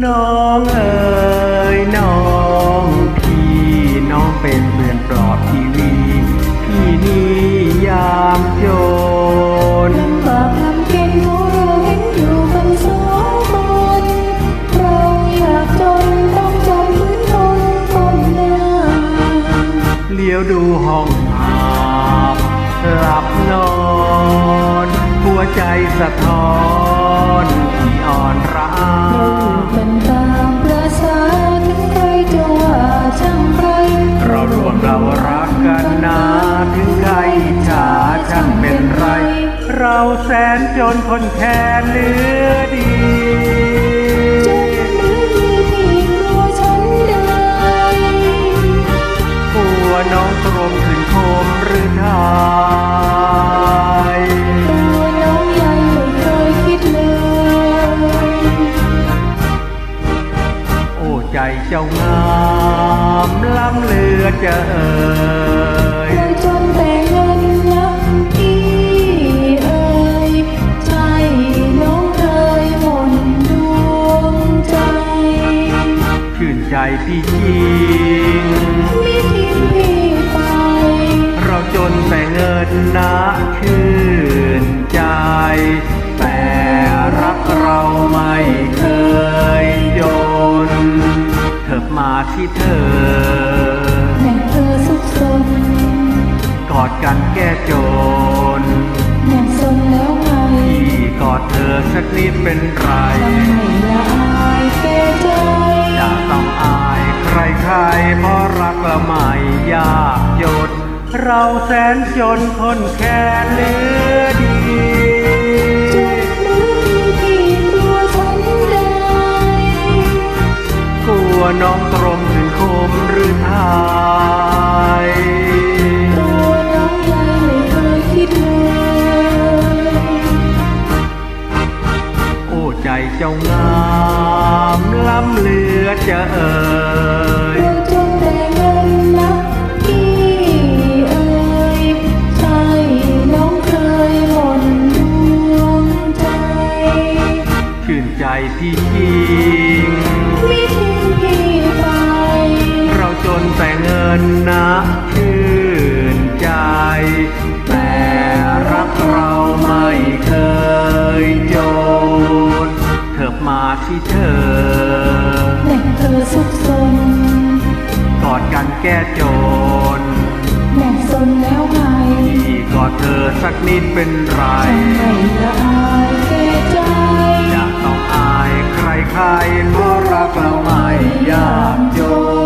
น้องเอ๋ยน้องพี่น้องเป็นเหมือนปลอบทีวีพี่นี่ยามจนลำบากลำเค็ญของเราเห็นอยู่กันสองคนเราอยากจนต้องจนพื้นทนก้มหน้าเลี้ยวดูห้องอาบหลับนอน หัวใจสะท้อน ที่อ่อนร้าเป็นตามประสาถึงใครจะว่าช่างใครเรารวมเรารักกันนาถึงใครจฉาช่างเป็นไร เราแสนจนคนแค่เหลือดี เจ้างามล้ำเหลือจะเอ่ยเราจนแต่เงินนะพี่เอ่ยใจน้องเคยหม่นดวงใจ ชื่นใจพี่จ ที่เธอแม่เธอสุขสนกอดกันแก้จนแม่งสนแล้วไงพี่กอดเธอสักนิดเป็นไรทำให้ละอายแก่ใจอย่าต้องอายใครๆเพราะรักเราไม่ยากจนเราแสนจนคนแค่เหลือดี ใจเจ้างามล้ำเหลือจะเอ่ยเราจนแต่เงินนะพี่เอ่ยใจน้องเคยหม่นดวงใจชื่นใจพี่จริงไม่ทิ้งพี่ไป เราจนแต่เงินนะ แก้จนแม่สนแล้วไงพี่กอดเธอสักนิดเป็นไรทำไมละอายแก่ใจอย่าต้องอายใครๆเพราะรักเราไม่ยากจน